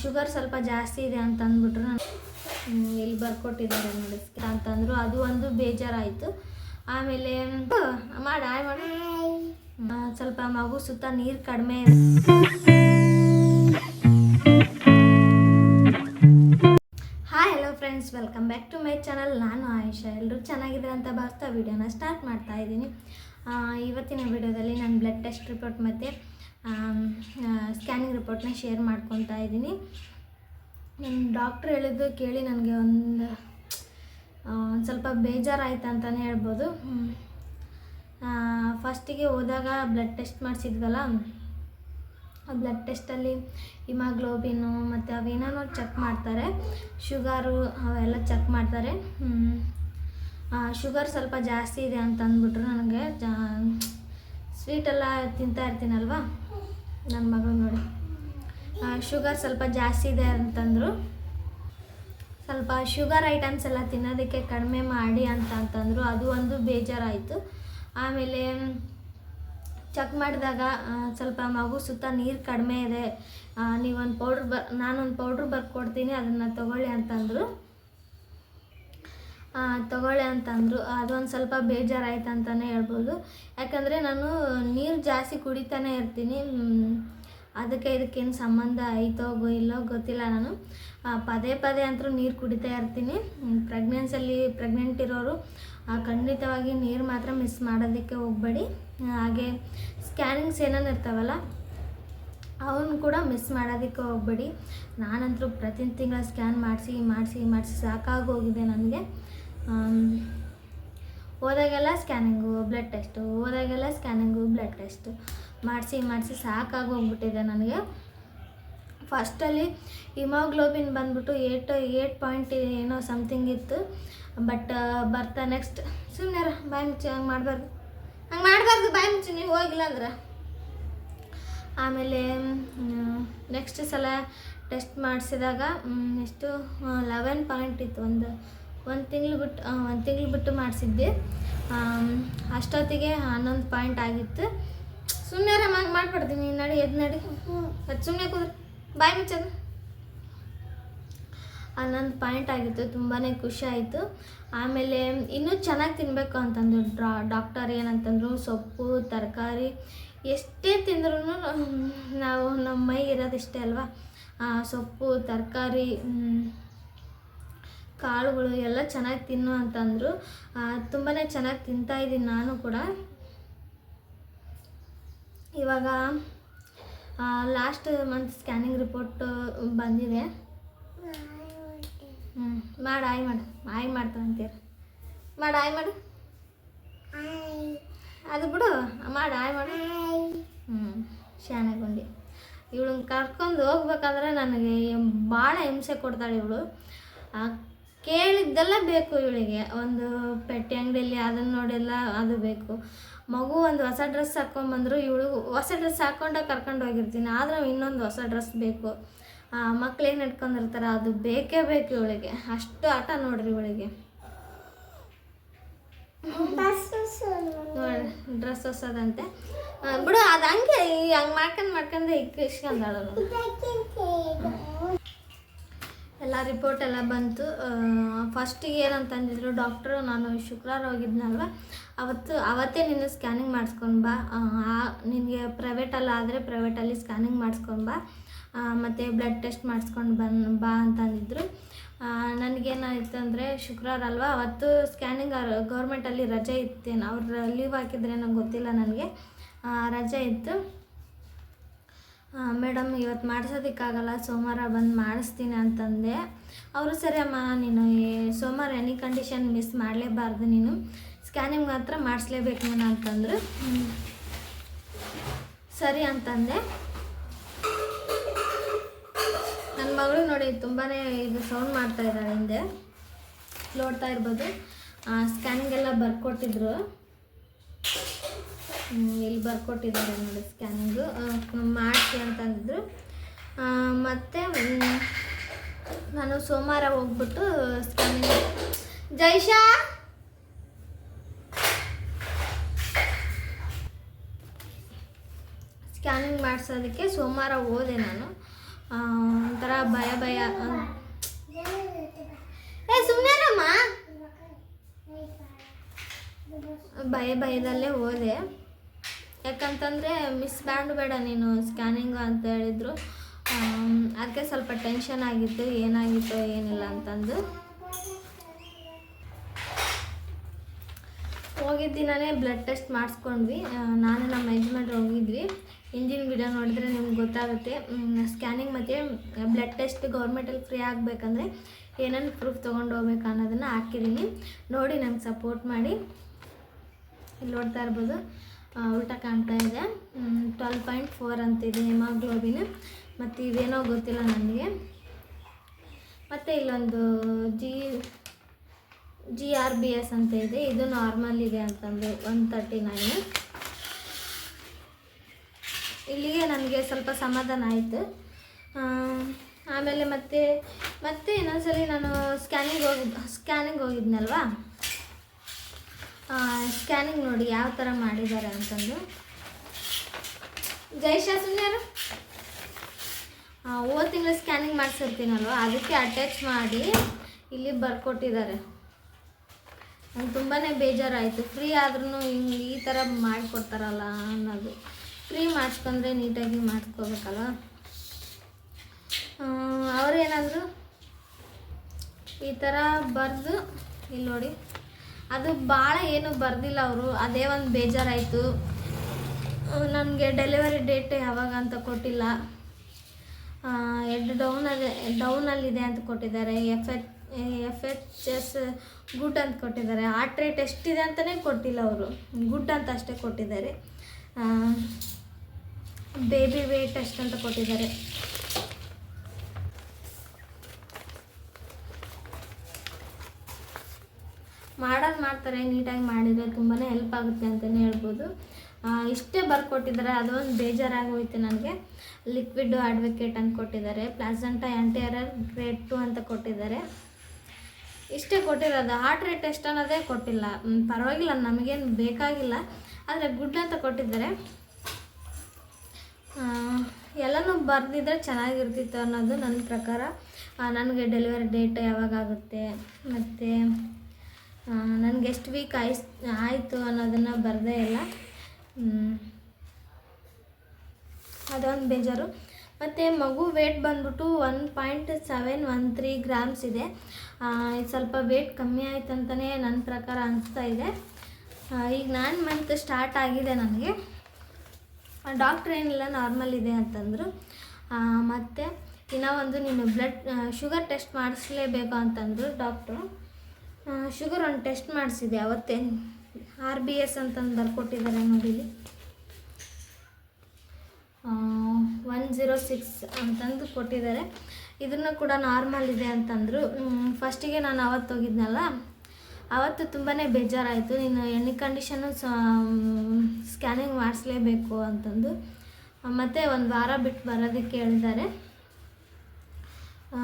Sugar ಸ್ವಲ್ಪ ಜಾಸ್ತಿ ಇದೆ ಅಂತ ಅಂದ್ಬಿಟ್ರು ನಾನು ಇಲ್ಲಿ ಬರ್ಕೊಟ್ಟಿದ್ದಾರೆ ನೋಡಿ, ಅಂತಂದ್ರು ಅದು ಒಂದು ಬೇಜಾರಾಯಿತು. ಆಮೇಲೆ ಮಾಡ, ಆಯ್ ಸ್ವಲ್ಪ ಮಗು ಸುತ್ತ ನೀರು ಕಡಿಮೆ hi hello friends welcome back to my channel ನಾನು ಆಯುಷಾ ಎಲ್ಲರೂ ಚೆನ್ನಾಗಿದ್ರೆ ಅಂತ ಬರ್ತಾ ವಿಡಿಯೋನ ಸ್ಟಾರ್ಟ್ ಮಾಡ್ತಾ ಇದ್ದೀನಿ. ಇವತ್ತಿನ ವಿಡಿಯೋದಲ್ಲಿ ನಾನು ಬ್ಲಡ್ ಟೆಸ್ಟ್ ರಿಪೋರ್ಟ್ ಮತ್ತು ಸ್ಕ್ಯಾನಿಂಗ್ ರಿಪೋರ್ಟ್ನ ಶೇರ್ ಮಾಡ್ಕೊತಾ ಇದ್ದೀನಿ. ನನ್ನ ಡಾಕ್ಟ್ರ್ ಹೇಳಿದ್ದು ಕೇಳಿ ನನಗೆ ಒಂದು ಒಂದು ಸ್ವಲ್ಪ ಬೇಜಾರಾಯ್ತು ಅಂತಲೇ ಹೇಳ್ಬೋದು. ಫಸ್ಟಿಗೆ ಹೋದಾಗ ಬ್ಲಡ್ ಟೆಸ್ಟ್ ಮಾಡಿಸಿದ್ವಲ್ಲ? ಆ ಬ್ಲಡ್ ಟೆಸ್ಟಲ್ಲಿ ಹಿಮಾಗ್ಲೋಬಿನು ಮತ್ತು ಅವೇನೋ ಚೆಕ್ ಮಾಡ್ತಾರೆ. ಶುಗರು ಅವೆಲ್ಲ ಚೆಕ್ ಮಾಡ್ತಾರೆ. ಶುಗರ್ ಸ್ವಲ್ಪ ಜಾಸ್ತಿ ಇದೆ ಅಂತ ಅಂದ್ಬಿಟ್ರು ನನಗೆ. ಜಾ ಸ್ವೀಟೆಲ್ಲ ತಿಂತಾ ಇರ್ತೀನಲ್ವಾ? ನನ್ನ ಮಗಳು ನೋಡಿ. ಶುಗರ್ ಸ್ವಲ್ಪ ಜಾಸ್ತಿ ಇದೆ ಅಂತಂದರು. ಸ್ವಲ್ಪ ಶುಗರ್ ಐಟಮ್ಸ್ ಎಲ್ಲ ತಿನ್ನೋದಕ್ಕೆ ಕಡಿಮೆ ಮಾಡಿ ಅಂತ ಅಂತಂದರು. ಅದು ಒಂದು ಬೇಜಾರಾಯಿತು. ಆಮೇಲೆ ಚೆಕ್ ಮಾಡಿದಾಗ ಸ್ವಲ್ಪ ಮಗು ಸುತ್ತ ನೀರು ಕಡಿಮೆ ಇದೆ. ನೀವೊಂದು ಪೌಡ್ರ್ ಬ ನಾನೊಂದು ಪೌಡ್ರ್ ಬರ್ಕೊಡ್ತೀನಿ, ಅದನ್ನು ತೊಗೊಳ್ಳಿ ಅಂತಂದರು. ತಗೊಳ್ಳಿ ಅಂತಂದರು. ಅದೊಂದು ಸ್ವಲ್ಪ ಬೇಜಾರಾಯ್ತು ಅಂತಲೇ ಹೇಳ್ಬೋದು. ಯಾಕಂದರೆ ನಾನು ನೀರು ಜಾಸ್ತಿ ಕುಡಿತಾನೆ ಇರ್ತೀನಿ. ಅದಕ್ಕೆ ಇದಕ್ಕೇನು ಸಂಬಂಧ ಐತೋ ಇಲ್ಲೋ ಗೊತ್ತಿಲ್ಲ ನಾನು. ಪದೇ ಪದೇ ಅಂತೂ ನೀರು ಕುಡಿತಾ ಇರ್ತೀನಿ. ಪ್ರೆಗ್ನೆನ್ಸಲ್ಲಿ ಪ್ರೆಗ್ನೆಂಟ್ ಇರೋರು ಖಂಡಿತವಾಗಿ ನೀರು ಮಾತ್ರ ಮಿಸ್ ಮಾಡೋದಕ್ಕೆ ಹೋಗಬೇಡಿ. ಹಾಗೆ ಸ್ಕ್ಯಾನಿಂಗ್ಸ್ ಏನೇನು ಇರ್ತಾವಲ್ಲ, ಅವನು ಕೂಡ ಮಿಸ್ ಮಾಡೋದಕ್ಕೆ ಹೋಗ್ಬೇಡಿ. ನಾನಂತರೂ ಪ್ರತಿ ತಿಂಗಳ ಸ್ಕ್ಯಾನ್ ಮಾಡಿಸಿ ಮಾಡಿಸಿ ಮಾಡಿಸಿ ಸಾಕಾಗೋಗಿದೆ ನನಗೆ. ಹೋದಾಗೆಲ್ಲ ಸ್ಕ್ಯಾನಿಂಗು ಬ್ಲಡ್ ಟೆಸ್ಟು ಹೋದಾಗೆಲ್ಲ ಸ್ಕ್ಯಾನಿಂಗು ಬ್ಲಡ್ ಟೆಸ್ಟು ಮಾಡಿಸಿ ಮಾಡಿಸಿ ಸಾಕಾಗೋಗ್ಬಿಟ್ಟಿದೆ ನನಗೆ. ಫಸ್ಟಲ್ಲಿ ಹಿಮೋಗ್ಲೋಬಿನ್ ಬಂದ್ಬಿಟ್ಟು ಏಟ್ ಏಟ್ ಪಾಯಿಂಟ್ ಏನೋ ಸಮಥಿಂಗ್ ಇತ್ತು. ಬಟ್ ಬರ್ತಾ ನೆಕ್ಸ್ಟ್ ಸುಮ್ಮನೆ ಬಾಯಿ ಮುಚ್ಚಿ, ಹಂಗೆ ಮಾಡಬಾರ್ದು. ಹಂಗೆ ಮಾಡಬಾರ್ದು, ಬಾಯಿ ಮುಚ್ಚಿ, ನೀವು ಹೋಗಿಲ್ಲ ಅಂದ್ರೆ. ಆಮೇಲೆ ನೆಕ್ಸ್ಟ್ ಸಲ ಟೆಸ್ಟ್ ಮಾಡಿಸಿದಾಗ ಎಷ್ಟು ಲೆವೆನ್ ಪಾಯಿಂಟ್ ಇತ್ತು ಒಂದು. ಒಂದು ತಿಂಗಳು ಬಿಟ್ಟು ಒಂದು ತಿಂಗಳು ಬಿಟ್ಟು ಮಾಡಿಸಿದ್ದೆ ಅಷ್ಟೊತ್ತಿಗೆ ಹನ್ನೊಂದು ಪಾಯಿಂಟ್ ಆಗಿತ್ತು. ಸುಮ್ಮನೆ ಆರಾಮಾಗಿ ಮಾಡ್ಬಿಡ್ತೀನಿ. ನಡಿ ಎದ್ದು ನಡಿ. ಅದು ಸುಮ್ಮನೆ ಕೂದ್ರೆ ಬಾಯ್ ಮುಚ್ಚದ. ಹನ್ನೊಂದು ಪಾಯಿಂಟ್ ಆಗಿತ್ತು. ತುಂಬಾ ಖುಷಿ ಆಯಿತು. ಆಮೇಲೆ ಇನ್ನೂ ಚೆನ್ನಾಗಿ ತಿನ್ನಬೇಕು ಅಂತಂದರು ಡ್ರಾ, ಡಾಕ್ಟರ್ ಏನಂತಂದರು, ಸೊಪ್ಪು, ತರಕಾರಿ, ಎಷ್ಟೇ ತಿಂದ್ರೂ ನಾವು ನಮ್ಮ ಮೈ ಇರೋದಿಷ್ಟೇ ಅಲ್ವಾ? ಸೊಪ್ಪು, ತರಕಾರಿ ಕಾಳುಗಳು ಎಲ್ಲ ಚೆನ್ನಾಗಿ ತಿನ್ನು ಅಂತಂದರು. ತುಂಬಾ ಚೆನ್ನಾಗಿ ತಿಂತಾ ಇದ್ದೀನಿ ನಾನು ಕೂಡ. ಇವಾಗ ಲಾಸ್ಟ್ ಮಂತ್ ಸ್ಕ್ಯಾನಿಂಗ್ ರಿಪೋರ್ಟ್ ಬಂದಿದೆ. ಹ್ಞೂ ಮಾಡಿ, ಆಯ್ ಮಾಡು. ಆಯ್ ಮಾಡ್ತಾವಂತೀರ ಮಾಡಿ, ಆಯ್ ಮಾಡು. ಅದು ಬಿಡು, ಮಾಡಿ, ಆಯ್ ಮಾಡು. ಹ್ಞೂ ಶಾಣೆಗುಂಡಿ. ಇವಳನ್ನ ಕರ್ಕೊಂಡು ಹೋಗ್ಬೇಕಾದ್ರೆ ನನಗೆ ಭಾಳ ಹಿಂಸೆ ಕೊಡ್ತಾಳೆ ಇವಳು. ಕೇಳಿದ್ದೆಲ್ಲ ಬೇಕು ಇವಳಿಗೆ. ಒಂದು ಪೆಟ್ಟಿ ಅಂಗಡಿಯಲ್ಲಿ ಅದನ್ನು ನೋಡೆಲ್ಲ, ಅದು ಬೇಕು. ಮಗು ಒಂದು ಹೊಸ ಡ್ರೆಸ್ ಹಾಕ್ಕೊಂಬಂದ್ರು ಇವಳು ಹೊಸ ಡ್ರೆಸ್ ಹಾಕ್ಕೊಂಡೆ ಕರ್ಕೊಂಡು ಹೋಗಿರ್ತೀನಿ. ಆದ್ರೆ ಇನ್ನೊಂದು ಹೊಸ ಡ್ರೆಸ್ ಬೇಕು. ಮಕ್ಳೇನು ಇಟ್ಕೊಂಡಿರ್ತಾರೆ ಅದು ಬೇಕೇ ಬೇಕು ಇವಳಿಗೆ. ಅಷ್ಟು ಆಟ ನೋಡ್ರಿ ಇವಳಿಗೆ. ಡ್ರೆಸ್ ಹೊಸದಂತೆ. ಬಿಡು, ಅದು ಹಂಗೆ ಹಂಗೆ ಮಾಡ್ಕೊಂಡು ಮಾಡ್ಕೊಂಡು ಇಕ್ಕಿಸ್ಕೊಂಡಾಳು ಎಲ್ಲ ರಿಪೋರ್ಟ್ ಎಲ್ಲ ಬಂತು. ಫಸ್ಟಿಗೆ ಏನಂತಂದಿದ್ರು ಡಾಕ್ಟ್ರು ನಾನು ಶುಕ್ರವಾರ ಹೋಗಿದ್ನಲ್ವ? ಅವತ್ತು, ಅವತ್ತೇ ನೀನು ಸ್ಕ್ಯಾನಿಂಗ್ ಮಾಡಿಸ್ಕೊಂಡು ಬಾ. ನಿನಗೆ ಪ್ರೈವೇಟಲ್ಲಿ ಆದರೆ ಪ್ರೈವೇಟಲ್ಲಿ ಸ್ಕ್ಯಾನಿಂಗ್ ಮಾಡಿಸ್ಕೊಂಡು ಬಾ. ಮತ್ತು ಬ್ಲಡ್ ಟೆಸ್ಟ್ ಮಾಡಿಸ್ಕೊಂಡು ಬನ್, ಬಾ ಅಂತಂದಿದ್ರು ನನಗೇನಾಯಿತು ಅಂದರೆ ಶುಕ್ರವಾರ ಅಲ್ವಾ, ಅವತ್ತು ಸ್ಕ್ಯಾನಿಂಗ್ ಗೌರ್ಮೆಂಟಲ್ಲಿ ರಜೆ ಇತ್ತೇನು. ಅವ್ರು ಲೀವ್ ಹಾಕಿದ್ರೆ ನಂಗೆ ಗೊತ್ತಿಲ್ಲ ನನಗೆ. ರಜೆ ಇತ್ತು. ಮೇಡಮ್, ಇವತ್ತು ಮಾಡಿಸೋದಕ್ಕಾಗಲ್ಲ, ಸೋಮವಾರ ಬಂದು ಮಾಡಿಸ್ತೀನಿ ಅಂತಂದೆ. ಅವರು, ಸರಿ ಅಮ್ಮ, ನೀನು ಸೋಮವಾರ ಎನಿ ಕಂಡೀಷನ್ ಮಿಸ್ ಮಾಡಲೇಬಾರ್ದು ನೀನು. ಸ್ಕ್ಯಾನಿಂಗ್ ಮಾತ್ರ ಮಾಡಿಸ್ಲೇಬೇಕು ನಾನು ಅಂತಂದರು. ಸರಿ ಅಂತಂದೆ. ನನ್ನ ಮಗಳು ನೋಡಿ ತುಂಬಾ ಇದು ಸೌಂಡ್ ಮಾಡ್ತಾ ಇದ್ದಾಳೆ ಹಿಂದೆ. ನೋಡ್ತಾ ಇರ್ಬೋದು. ಸ್ಕ್ಯಾನಿಂಗ್ ಎಲ್ಲ ಬರ್ಕೊಟ್ಟಿದ್ರು. ಇಲ್ಲಿ ಬರ್ಕೊಟ್ಟಿದ್ದಾರೆ ನೋಡಿ ಸ್ಕ್ಯಾನಿಂಗು ಮಾಡಿಸಿ ಅಂತಂದಿದ್ರು. ಮತ್ತು ನಾನು ಸೋಮವಾರ ಹೋಗ್ಬಿಟ್ಟು ಸ್ಕ್ಯಾನಿಂಗ್ ಜೈಶಾ ಸ್ಕ್ಯಾನಿಂಗ್ ಮಾಡಿಸೋದಕ್ಕೆ ಸೋಮವಾರ ಹೋದೆ ನಾನು. ಒಂಥರ ಭಯ ಭಯ. ಏ ಸುಮ್ಮನೆರಮ್ಮ ಭಯ, ಭಯದಲ್ಲೇ ಹೋದೆ. ಯಾಕಂತಂದರೆ ಮಿಸ್ ಬ್ಯಾಂಡ್ ಬೇಡ ನೀನು ಸ್ಕ್ಯಾನಿಂಗು ಅಂತ ಹೇಳಿದರು. ಅದಕ್ಕೆ ಸ್ವಲ್ಪ ಟೆನ್ಷನ್ ಆಗಿತ್ತು, ಏನಾಗಿತ್ತು ಏನಿಲ್ಲ ಅಂತಂದು. ಹೋಗಿದ್ದ ದಿನವೇ ಬ್ಲಡ್ ಟೆಸ್ಟ್ ಮಾಡಿಸ್ಕೊಂಡ್ವಿ. ನಾನು ನಮ್ಮ ಯಜಮಾನ್ರು ಹೋಗಿದ್ವಿ. ಇಂಜಿನ್ ವಿಡಿಯೋ ನೋಡಿದ್ರೆ ನಿಮ್ಗೆ ಗೊತ್ತಾಗುತ್ತೆ. ಸ್ಕ್ಯಾನಿಂಗ್ ಮತ್ತು ಬ್ಲಡ್ ಟೆಸ್ಟ್ ಗೌರ್ಮೆಂಟಲ್ಲಿ ಫ್ರೀ ಆಗಬೇಕಂದ್ರೆ ಏನೇನು ಪ್ರೂಫ್ ತೊಗೊಂಡು ಹೋಗ್ಬೇಕು ಅನ್ನೋದನ್ನು ಹಾಕಿದ್ದೀನಿ. ನೋಡಿ ನಂಗೆ ಸಪೋರ್ಟ್ ಮಾಡಿ. ಇಲ್ಲಿ ನೋಡ್ತಾ ಇರ್ಬೋದು. ಉಲ್ಟಾ ಕಾಣ್ತಾ ಇದೆ. ಟ್ವೆಲ್ ಪಾಯಿಂಟ್ ಫೋರ್ ಅಂತಿದೆ ಹಿಮಾಗ್ಲೋಬಿನ್ ಮತ್ತು ಇವೇನೋ ಗೊತ್ತಿಲ್ಲ ನನಗೆ. ಮತ್ತು ಇಲ್ಲೊಂದು G G R B S ಅಂತ ಇದೆ. ಇದು ನಾರ್ಮಲ್ ಇದೆ ಅಂತಂದು ಒನ್ ತರ್ಟಿ ನೈನ್ ಇಲ್ಲಿಗೆ ನನಗೆ ಸ್ವಲ್ಪ ಸಮಾಧಾನ ಆಯಿತು. ಆಮೇಲೆ ಮತ್ತೆ ಮತ್ತೆ ಇನ್ನೊಂದ್ಸಲಿ ನಾನು ಸ್ಕ್ಯಾನಿಂಗ್ ಹೋಗಿದ್ದು ಸ್ಕ್ಯಾನಿಂಗ್ ಹೋಗಿದ್ನಲ್ವಾ? ಸ್ಕ್ಯಾನಿಂಗ್ ನೋಡಿ ಯಾವ ಥರ ಮಾಡಿದ್ದಾರೆ ಅಂತಂದು. ಜೈಶಾ ಸುನ್ಯಾರು ಹೋದ ತಿಂಗಳು ಸ್ಕ್ಯಾನಿಂಗ್ ಮಾಡಿಸಿರ್ತೀನಲ್ವ, ಅದಕ್ಕೆ ಅಟ್ಯಾಚ್ ಮಾಡಿ ಇಲ್ಲಿ ಬರ್ಕೊಟ್ಟಿದ್ದಾರೆ. ನಂಗೆ ತುಂಬಾ ಬೇಜಾರಾಯಿತು ಫ್ರೀ ಆದ್ರೂ ಹಿಂಗೆ ಈ ಥರ ಮಾಡಿಕೊಡ್ತಾರಲ್ಲ ಅನ್ನೋದು. ಫ್ರೀ ಮಾಡಿಸ್ಕೊಂಡ್ರೆ ನೀಟಾಗಿ ಮಾಡಿಸ್ಕೋಬೇಕಲ್ವ? ಅವರೇನಾದರೂ? ಈ ಥರ ಬರೆದು, ಇಲ್ಲಿ ನೋಡಿ. ಅದು ಭಾಳ ಏನು ಬರ್ದಿಲ್ಲ ಅವರು. ಅದೇ ಒಂದು ಬೇಜಾರಾಯಿತು. ನನಗೆ ಡೆಲಿವರಿ ಡೇಟ್ ಯಾವಾಗ ಅಂತ ಕೊಟ್ಟಿಲ್ಲ. ಎಡ್ ಡೌನಲ್ಲಿ ಡೌನಲ್ಲಿದೆ ಅಂತ ಕೊಟ್ಟಿದ್ದಾರೆ. F H F H S good ಅಂತ ಕೊಟ್ಟಿದ್ದಾರೆ. ಹಾರ್ಟ್ ರೇಟ್ ಎಷ್ಟಿದೆ ಅಂತಲೇ ಕೊಟ್ಟಿಲ್ಲ ಅವರು. ಗುಡ್ ಅಂತ ಅಷ್ಟೇ ಕೊಟ್ಟಿದ್ದಾರೆ. ಬೇಬಿ ವೇಟ್ ಅಷ್ಟಂತ ಕೊಟ್ಟಿದ್ದಾರೆ. ಮಾಡೋದು ಮಾಡ್ತಾರೆ, ನೀಟಾಗಿ ಮಾಡಿದರೆ ತುಂಬಾ ಹೆಲ್ಪ್ ಆಗುತ್ತೆ ಅಂತಲೇ ಹೇಳ್ಬೋದು. ಇಷ್ಟೇ ಬರ್ಕೊಟ್ಟಿದ್ದಾರೆ ಅದೊಂದು ಬೇಜಾರಾಗೋಯ್ತು ನನಗೆ. ಲಿಕ್ವಿಡ್ ಅಡ್ವೊಕೇಟ್ ಅಂತ ಕೊಟ್ಟಿದ್ದಾರೆ ಪ್ಲಾಸಂಟ ಆ್ಯಂಟಿಯರರ್ ಗ್ರೇಡ್ ಟು ಅಂತ ಕೊಟ್ಟಿದ್ದಾರೆ. ಇಷ್ಟೇ ಕೊಟ್ಟಿರೋದು ಹಾರ್ಟ್ ರೇಟ್ ಟೆಸ್ಟ್ ಅನ್ನೋದೇ ಕೊಟ್ಟಿಲ್ಲ. ಪರವಾಗಿಲ್ಲ, ನಮಗೇನು ಬೇಕಾಗಿಲ್ಲ. ಆದರೆ ಗುಡ್ ಅಂತ ಕೊಟ್ಟಿದ್ದಾರೆ. ಎಲ್ಲನೂ ಬರೆದಿದ್ರೆ ಚೆನ್ನಾಗಿರ್ತಿತ್ತು ಅನ್ನೋದು ನನ್ನ ಪ್ರಕಾರ. ನನಗೆ ಡೆಲಿವರಿ ಡೇಟ್ ಯಾವಾಗ ಆಗುತ್ತೆ, ಮತ್ತು ನನಗೆ ಎಷ್ಟು ವೀಕ್ ಆಯ್ಸ್, ಆಯಿತು ಅನ್ನೋದನ್ನು ಬರದೇ ಇಲ್ಲ. ಅದೊಂದು ಬೇಜಾರು. ಮತ್ತು ಮಗು ವೇಟ್ ಬಂದ್ಬಿಟ್ಟು one point seven one three grams ಇದು. ಸ್ವಲ್ಪ ವೇಟ್ ಕಮ್ಮಿ ಆಯ್ತು ಅಂತಲೇ ನನ್ನ ಪ್ರಕಾರ ಅನಿಸ್ತಾ ಇದೆ. ಈಗ ನಾನು ಮಂತ್ ಸ್ಟಾರ್ಟ್ ಆಗಿದೆ ನನಗೆ. ಡಾಕ್ಟ್ರ್ ಏನಿಲ್ಲ ನಾರ್ಮಲ್ ಇದೆ ಅಂತಂದರು. ಮತ್ತು ಇನ್ನೂ ಒಂದು ನೀನು ಬ್ಲಡ್ ಶುಗರ್ ಟೆಸ್ಟ್ ಮಾಡಿಸ್ಲೇಬೇಕು ಅಂತಂದರು ಡಾಕ್ಟ್ರು ಶುಗರ್ ಒಂದು ಟೆಸ್ಟ್ ಮಾಡಿಸಿದೆ ಅವತ್ತೇ. ಆರ್ ಬಿ ಎಸ್ ಅಂತಂದು ಬರ್ಕೊಟ್ಟಿದ್ದಾರೆ ನೋಡಿ ಒನ್ ಜೀರೋ ಸಿಕ್ಸ್ ಅಂತಂದು ಕೊಟ್ಟಿದ್ದಾರೆ. ಇದನ್ನು ಕೂಡ ನಾರ್ಮಲ್ ಇದೆ ಅಂತಂದರು. ಫಸ್ಟಿಗೆ ನಾನು ಅವತ್ತು ಹೋಗಿದ್ನಲ್ಲ ಅವತ್ತು ತುಂಬಾ ಬೇಜಾರಾಯಿತು. ನೀನು ಎಣ್ಣೆ ಕಂಡೀಷನ್ನು ಸ್ಕ್ಯಾನಿಂಗ್ ಮಾಡಿಸ್ಲೇಬೇಕು ಅಂತಂದು. ಮತ್ತು ಒಂದು ವಾರ ಬಿಟ್ಟು ಬರೋದಕ್ಕೆ ಹೇಳಿದ್ದಾರೆ. ಆ,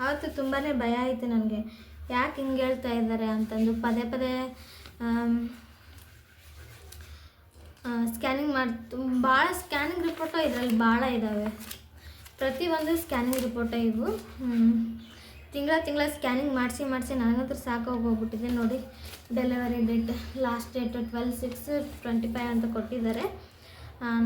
ಆವತ್ತು ತುಂಬಾ ಭಯ ಆಯಿತು ನನಗೆ. ಯಾಕೆ ಹಿಂಗೆ ಹೇಳ್ತಾ ಇದ್ದಾರೆ ಅಂತಂದು ಪದೇ ಪದೇ ಸ್ಕ್ಯಾನಿಂಗ್ ಮಾಡ್ತು ಭಾಳ ಸ್ಕ್ಯಾನಿಂಗ್ ರಿಪೋರ್ಟು ಇದರಲ್ಲಿ ಭಾಳ ಇದ್ದಾವೆ ಪ್ರತಿಯೊಂದು ಸ್ಕ್ಯಾನಿಂಗ್ ರಿಪೋರ್ಟೇ ಇವು. ತಿಂಗಳ ತಿಂಗಳ ಸ್ಕ್ಯಾನಿಂಗ್ ಮಾಡಿಸಿ ಮಾಡಿಸಿ ನನಗಂತೂ ಸಾಕಾಗಿ ಹೋಗ್ಬಿಟ್ಟಿದೆ ನೋಡಿ. Delivery date last date twelve six twenty five ಅಂತ ಕೊಟ್ಟಿದ್ದಾರೆ.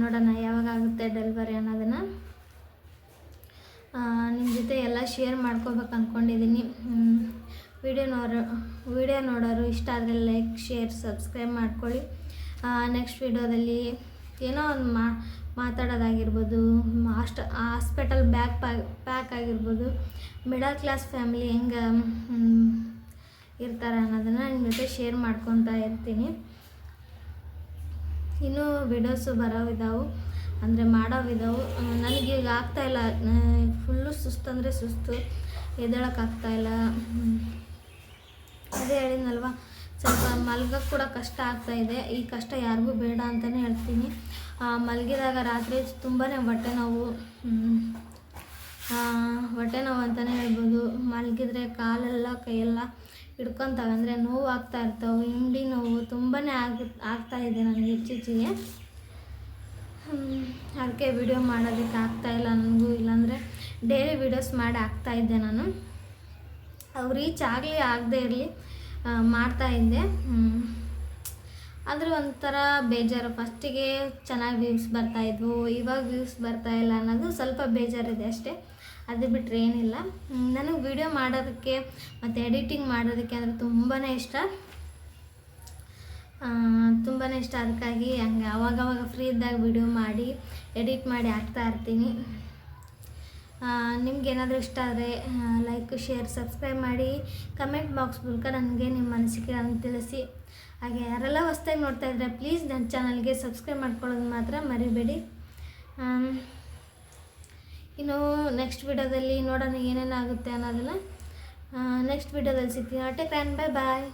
ನೋಡೋಣ ಯಾವಾಗ ಆಗುತ್ತೆ ಡೆಲಿವರಿ ಅನ್ನೋದನ್ನು. ನಿಮ್ಮ ಜೊತೆ ಎಲ್ಲ ಶೇರ್ ಮಾಡ್ಕೋಬೇಕು ಅಂದ್ಕೊಂಡಿದ್ದೀನಿ ವಿಡಿಯೋ ನೋಡೋ, ವಿಡಿಯೋ ನೋಡೋರು ಇಷ್ಟ ಆದರೆ ಲೈಕ್ ಶೇರ್ ಸಬ್ಸ್ಕ್ರೈಬ್ ಮಾಡ್ಕೊಳ್ಳಿ. ನೆಕ್ಸ್ಟ್ ವಿಡಿಯೋದಲ್ಲಿ ಏನೋ ಒಂದು ಮಾ, ಮಾತಾಡೋದಾಗಿರ್ಬೋದು ಹಾಸ್ಟ್ ಹಾಸ್ಪಿಟಲ್ ಬ್ಯಾಗ್ ಪ್ಯಾಕ್ ಆಗಿರ್ಬೋದು ಮಿಡಲ್ ಕ್ಲಾಸ್ ಫ್ಯಾಮಿಲಿ ಹೆಂಗೆ ಇರ್ತಾರೆ ಅನ್ನೋದನ್ನು ನಿಮ್ಮ ಜೊತೆ ಶೇರ್ ಮಾಡ್ಕೊತಾ ಇರ್ತೀನಿ. ಇನ್ನೂ ವಿಡಿಯೋಸು ಬರೋವಿದಾವು ಅಂದರೆ ಮಾಡೋವಿದಾವು ನನಗೆ ನನಗೀಗ ಆಗ್ತಾಯಿಲ್ಲ ಫುಲ್ಲು ಸುಸ್ತು ಅಂದರೆ ಸುಸ್ತು ಎದ್ದೇಳೋಕ್ಕಾಗ್ತಾಯಿಲ್ಲ ಅದೇ ಹೇಳಿದ್ನಲ್ವ? ಸ್ವಲ್ಪ ಮಲ್ಗೋಕ್ಕೆ ಕೂಡ ಕಷ್ಟ ಆಗ್ತಾ ಇದೆ. ಈ ಕಷ್ಟ ಯಾರಿಗೂ ಬೇಡ ಅಂತಲೇ ಹೇಳ್ತೀನಿ. ಮಲಗಿದಾಗ ರಾತ್ರಿ ತುಂಬಾ ಹೊಟ್ಟೆ ನೋವು ಹೊಟ್ಟೆ ನೋವು ಅಂತಲೇ ಹೇಳ್ಬೋದು. ಮಲಗಿದ್ರೆ ಕಾಲೆಲ್ಲ ಕೈಯೆಲ್ಲ ಹಿಡ್ಕೊತಾವೆ. ಅಂದರೆ ನೋವು ಆಗ್ತಾ ಇರ್ತಾವೆ. ಹಿಂಡಿ ನೋವು ತುಂಬಾ ಆಗ, ಆಗ್ತಾ ಇದೆ ನನಗೆ ಇತ್ತೀಚೆಗೆ. ಅದಕ್ಕೆ ವಿಡಿಯೋ ಮಾಡೋದಕ್ಕೆ ಆಗ್ತಾಯಿಲ್ಲ ನನಗೂ ಇಲ್ಲಾಂದರೆ ಡೈಲಿ ವಿಡಿಯೋಸ್ ಮಾಡಿ ಆಗ್ತಾಯಿದ್ದೆ ನಾನು. ಅವು ರೀಚ್ ಆಗಲಿ ಆಗದೆ ಇರಲಿ ಮಾಡ್ತಾಯಿದ್ದೆ ಆದರೂ ಒಂಥರ ಬೇಜಾರು. ಫಸ್ಟಿಗೆ ಚೆನ್ನಾಗಿ ವ್ಯೂಸ್ ಬರ್ತಾಯಿದ್ವು ಇವಾಗ ವ್ಯೂಸ್ ಇಲ್ಲ ಅನ್ನೋದು ಸ್ವಲ್ಪ ಬೇಜಾರಿದೆ ಅಷ್ಟೇ. ಅದು ಬಿಟ್ಟರೆ ಏನಿಲ್ಲ. ನನಗೆ ವಿಡಿಯೋ ಮಾಡೋದಕ್ಕೆ ಮತ್ತು ಎಡಿಟಿಂಗ್ ಮಾಡೋದಕ್ಕೆ ಅಂದರೆ ತುಂಬಾ ಇಷ್ಟ. ತುಂಬಾ ಇಷ್ಟ. ಅದಕ್ಕಾಗಿ ಹಂಗೆ ಅವಾಗವಾಗ ಫ್ರೀ ಇದ್ದಾಗ ವಿಡಿಯೋ ಮಾಡಿ ಎಡಿಟ್ ಮಾಡಿ ಹಾಕ್ತಾ ಇರ್ತೀನಿ. ನಿಮ್ಗೆ ಏನಾದರೂ ಇಷ್ಟ ಆದರೆ ಲೈಕ್ ಶೇರ್ ಸಬ್ಸ್ಕ್ರೈಬ್ ಮಾಡಿ ಕಮೆಂಟ್ ಬಾಕ್ಸ್ ಮೂಲಕ ನನಗೆ ನಿಮ್ಮ ಅನಿಸಿಕೆಗಳನ್ನು ತಿಳಿಸಿ. ಹಾಗೆ ಯಾರೆಲ್ಲ ಹೊಸ್ದಾಗಿ ನೋಡ್ತಾ ಇದ್ದರೆ ಪ್ಲೀಸ್ ನನ್ನ ಚಾನಲ್ಗೆ ಸಬ್ಸ್ಕ್ರೈಬ್ ಮಾಡ್ಕೊಳ್ಳೋದು ಮಾತ್ರ ಮರಿಬೇಡಿ. ಇನ್ನು ನೆಕ್ಸ್ಟ್ ವಿಡಿಯೋದಲ್ಲಿ ನೋಡೋಣ ಏನೇನಾಗುತ್ತೆ ಅನ್ನೋದನ್ನು ನೆಕ್ಸ್ಟ್ ವಿಡಿಯೋದಲ್ಲಿ ಸಿಗ್ತೀನಿ. ಆಟೆ ಕ್ರ್ಯಾನ್ ಬೈ ಬಾಯ್